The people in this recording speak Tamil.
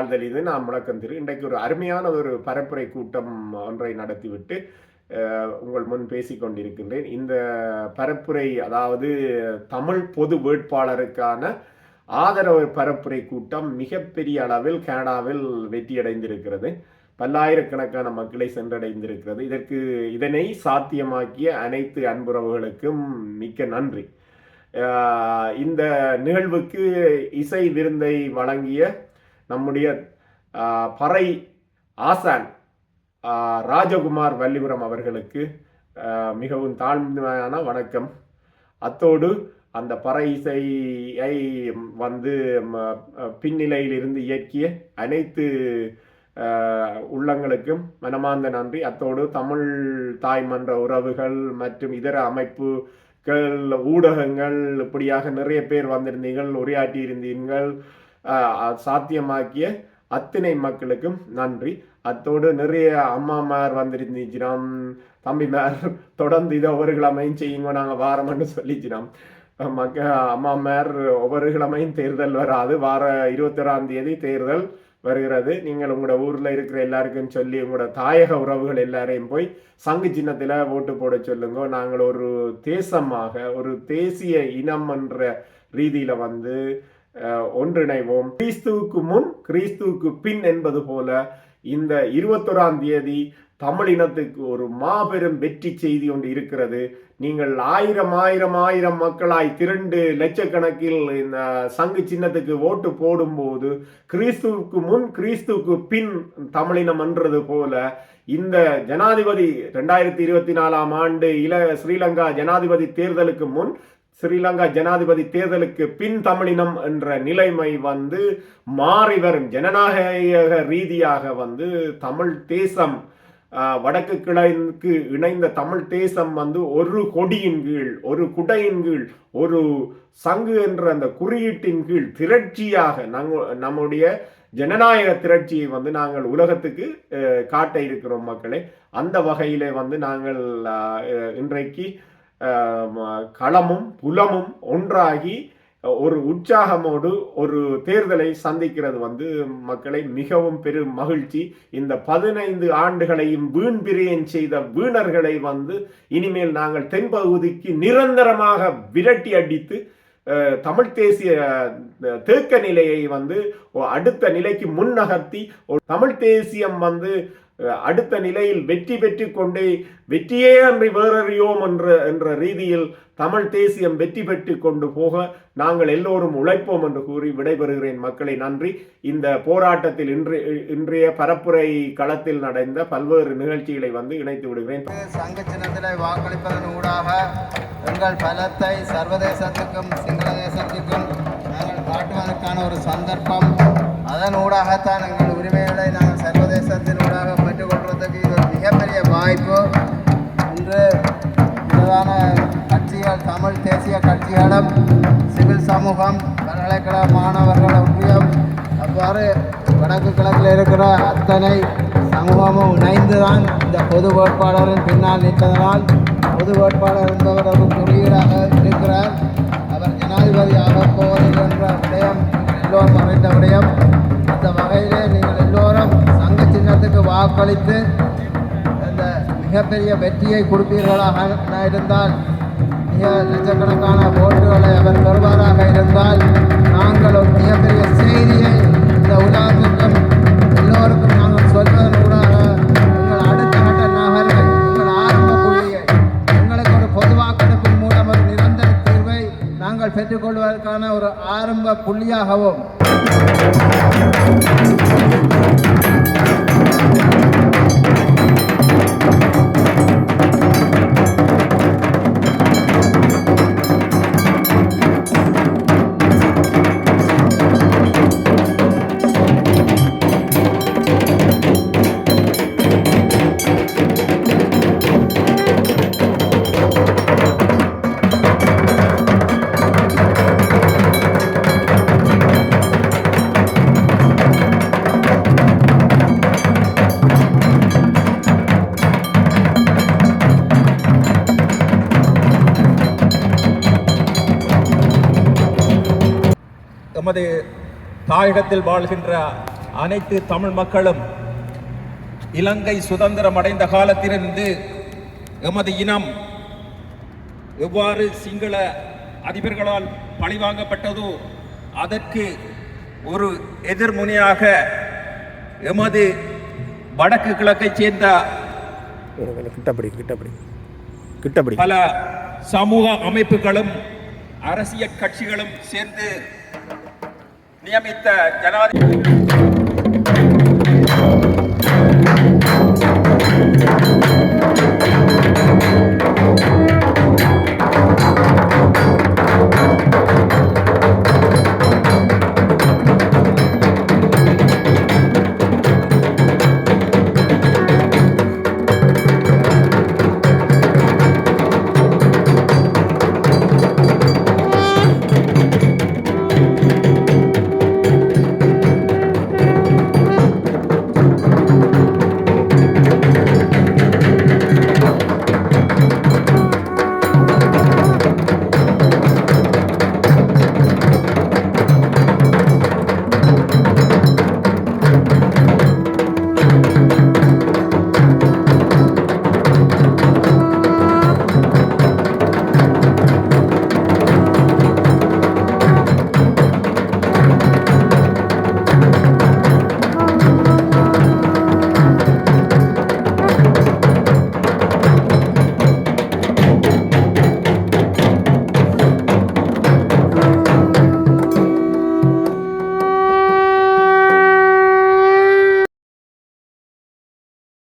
தமிழ் வாழ்தல் இது நான் முழக்கம் திரு. இன்றைக்கு ஒரு அருமையான ஒரு பரப்புரை கூட்டம் ஒன்றை நடத்திவிட்டு உங்கள் முன் பேசி கொண்டிருக்கின்றேன். இந்த பரப்புரை அதாவது தமிழ் பொது வேட்பாளருக்கான ஆதரவு பரப்புரை கூட்டம் மிகப்பெரிய அளவில் கனடாவில் வெற்றியடைந்திருக்கிறது. பல்லாயிரக்கணக்கான மக்களை சென்றடைந்திருக்கிறது. இதற்கு இதனை சாத்தியமாக்கிய அனைத்து அன்புறவுகளுக்கும் மிக்க நன்றி. இந்த நிகழ்வுக்கு இசை விருந்தை வழங்கிய நம்முடைய பறை ஆசான் ராஜகுமார் வள்ளிபுரம் அவர்களுக்கு மிகவும் தாழ்மையான வணக்கம். அத்தோடு அந்த பறை இசையை வந்து பின்னிலையில் இருந்து இயக்கிய அனைத்து உள்ளங்களுக்கும் மனமார்ந்த நன்றி. அத்தோடு தமிழ் தாய்மன்ற உறவுகள் மற்றும் இதர அமைப்புகள் ஊடகங்கள் இப்படியாக நிறைய பேர் வந்திருந்தீர்கள் உரையாற்றி இருந்தீர்கள் சாத்தியமாக்கிய அத்தனை மக்களுக்கும் நன்றி. அத்தோடு நிறைய அம்மாமார் வந்திருந்துச்சினோம் தம்பிமார் தொடர்ந்து இதை ஒவ்வொரு கிழமையும் செய்யுங்க நாங்கள் வாரம்னு சொல்லிச்சினோம் மக்க அம்மாமார் ஒவ்வொரு கிழமையும் தேர்தல் வராது. வார இருபத்தொராம் தேதி தேர்தல் வருகிறது. நீங்கள் உங்களோட ஊரில் இருக்கிற எல்லாருக்கும் சொல்லி உங்களோட தாயக உறவுகள் எல்லாரையும் போய் சங்கு சின்னத்தில் ஓட்டு போட சொல்லுங்க. நாங்கள் ஒரு தேசமாக ஒரு தேசிய இனம் என்ற ரீதியில் வந்து ஒன்றிணைவோம். கிறிஸ்துவுக்கு முன் கிறிஸ்துவுக்கு பின் என்பது போல இந்த இருபத்தொராம் தேதி தமிழினத்துக்கு ஒரு மாபெரும் வெற்றி செய்தி ஒன்று இருக்கிறது. நீங்கள் ஆயிரம் ஆயிரம் ஆயிரம் மக்களாய் திரண்டு லட்சக்கணக்கில் இந்த சங்கு சின்னத்துக்கு ஓட்டு போடும்போது கிறிஸ்துவுக்கு முன் கிறிஸ்துவுக்கு பின் தமிழினம் என்றது போல இந்த ஜனாதிபதி ரெண்டாயிரத்தி இருபத்தி நாலாம் ஆண்டு இல ஸ்ரீலங்கா ஜனாதிபதி தேர்தலுக்கு முன் ஸ்ரீலங்கா ஜனாதிபதி தேர்தலுக்கு பின் தமிழினம் என்ற நிலைமை வந்து மாறி வரும் ஜனநாயக ரீதியாக வந்து தமிழ் தேசம் வடக்கு கிழக்கு இணைந்த தமிழ் தேசம் வந்து ஒரு கொடியின் கீழ் ஒரு குடையின் கீழ் ஒரு சங்கு என்ற அந்த குறியீட்டின் கீழ் திரட்சியாக நாங்கள் நம்முடைய ஜனநாயக திரட்சியை வந்து நாங்கள் உலகத்துக்கு காட்ட இருக்கிறோம் மக்களே. அந்த வகையிலே வந்து நாங்கள் இன்றைக்கு களமும் புலமும் ஒன்றாகி ஒரு உற்சாகமோடு ஒரு தேர்தலை சந்திக்கிறது வந்து மக்களை மிகவும் பெரும் மகிழ்ச்சி. இந்த பதினைந்து ஆண்டுகளையும் வீண் பிரியன் செய்த வீணர்களை வந்து இனிமேல் நாங்கள் தென்பகுதிக்கு நிரந்தரமாக விரட்டி அடித்து தமிழ் தேசிய தேக்க நிலையை வந்து அடுத்த நிலைக்கு முன்னகர்த்தி ஒரு தமிழ் தேசியம் வந்து அடுத்த நிலையில் வெற்றி பெற்று கொண்டே வெற்றியே அன்றி வேறறியோம் என்ற என்ற ரீதியில் தமிழ் தேசியம் வெற்றி பெற்று கொண்டு போக நாங்கள் எல்லோரும் உழைப்போம் என்று கூறி விடைபெறுகிறேன் மக்களை. நன்றி. இந்த போராட்டத்தில் இன்று இன்றைய பரப்புரை களத்தில் நடந்த பல்வேறு நிகழ்ச்சிகளை வந்து இணைத்து விடுகிறேன். சங்க சின்னத்திலே வாக்களிப்பதன் ஊடாக எங்கள் பலத்தை சர்வதேசத்துக்கும் சிங்கள தேசத்துக்கும் நாங்கள் காட்டுவதற்கான ஒரு சந்தர்ப்பம். அதன் ஊடாகத்தான் எங்கள் உரிமைகளை நாங்கள் சர்வதேசத்தின் ஊடாக பெற்றுக்கொள்வதற்கு இது ஒரு மிகப்பெரிய வாய்ப்பு. இன்று பிரதான கட்சிகள் தமிழ் தேசிய கட்சிகளும் சிவில் சமூகம் பல்கலைக்கழக மாணவர்கள் ஒன்றியம் அவ்வாறு வடக்கு கிழக்கில் இருக்கிற அத்தனை சமூகமும் இணைந்துதான் இந்த பொது வேட்பாளரின் பின்னால் நிற்பதனால் பொது வேட்பாளர் என்பவர் ஒரு குறியீடாக இருக்கிறார். அவர் ஜனாதிபதி ஆகப் போவதில் என்ற விடயம் எல்லோரும் அறிந்த விடயம். வாக்களித்து இந்த மிகப்பெரிய வெற்றியை கொடுப்பீர்களாக இருந்தால் மிக லட்சக்கணக்கான ஓட்டுகளை அவர் பெறுவாராக இருந்தால் நாங்கள் ஒரு மிகப்பெரிய செய்தியை இந்த உலகத்துக்கும் எல்லோருக்கும் நாங்கள் சொல்வதன் ஊடாக எங்கள் அடுத்த கட்ட நகர்வை எங்கள் ஆரம்ப புள்ளியை எங்களுக்கு ஒரு பொது வாக்கெடுப்பின் மூலம் ஒரு நிரந்தர தீர்வை நாங்கள் பெற்றுக்கொள்வதற்கான ஒரு ஆரம்ப புள்ளியாகவும் எமது தாயகத்தில் வாழ்கின்ற அனைத்து தமிழ் மக்களும் இலங்கை சுதந்திரம் அடைந்த காலத்திலிருந்து எமது இனம் எவ்வாறு சிங்கள அதிபர்களால் பழிவாங்கப்பட்டதோ அதற்கு ஒரு எதிர்முனையாக எமது வடக்கு கிழக்கைச் சேர்ந்த கிட்டப்படி கிட்டப்படி கிட்டப்படி. பல சமூக அமைப்புகளும் அரசியல் கட்சிகளும் சேர்ந்து நியமித்த ஜனாதிபதி